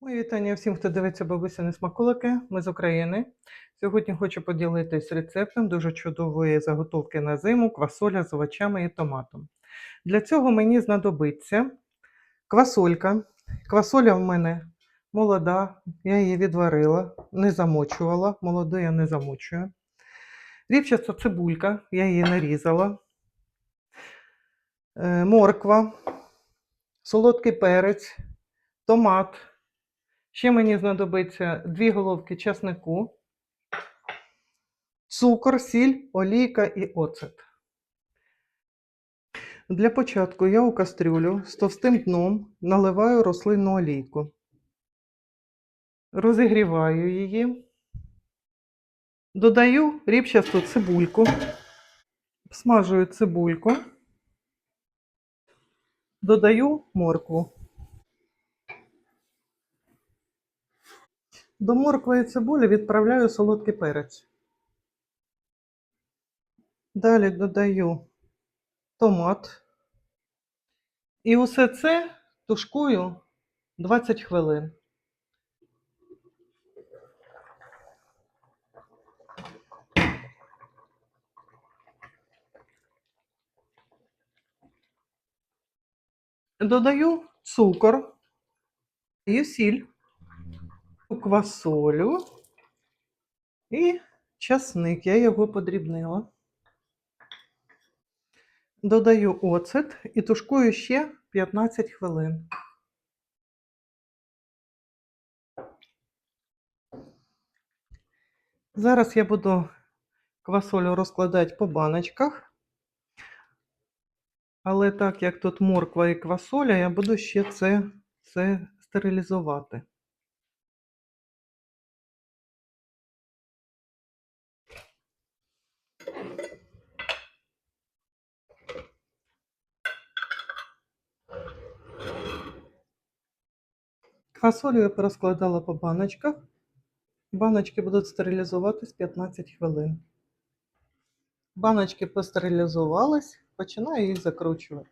Мої вітання всім, хто дивиться бабусіни смаколики. Ми з України. Сьогодні хочу поділитись рецептом дуже чудової заготовки на зиму квасоля з овочами і томатом. Для цього мені знадобиться квасолька. Квасоля в мене молода, я її відварила, не замочувала. Молоду я не замочую. Рівчаста цибулька, я її нарізала. Е, Морква, солодкий перець, томат. Ще мені знадобиться дві головки часнику, цукор, сіль, олійка і оцет. Для початку я у кастрюлю з товстим дном наливаю рослинну олійку. Розігріваю її. Додаю ріпчасту цибульку, смажую цибульку, додаю моркву. До моркви і цибулі відправляю солодкий перець. Далі додаю томат. І усе це тушкую 20 хвилин. Додаю цукор і сіль, квасолю і часник. Я його подрібнила. Додаю оцет і тушкую ще 15 хвилин. Зараз я буду квасолю розкладати по баночках. Але так як тут морква і квасоля, я буду ще це, це стерилізувати. Квасолю я порозкладала по баночках. Баночки будуть стерилізуватись 15 хвилин. Баночки постерилізувались, починаю їх закручувати.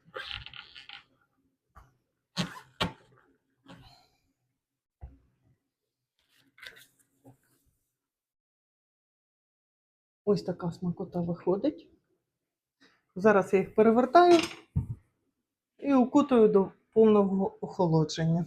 Ось така смакота виходить. Зараз я їх перевертаю і укутую до повного охолодження.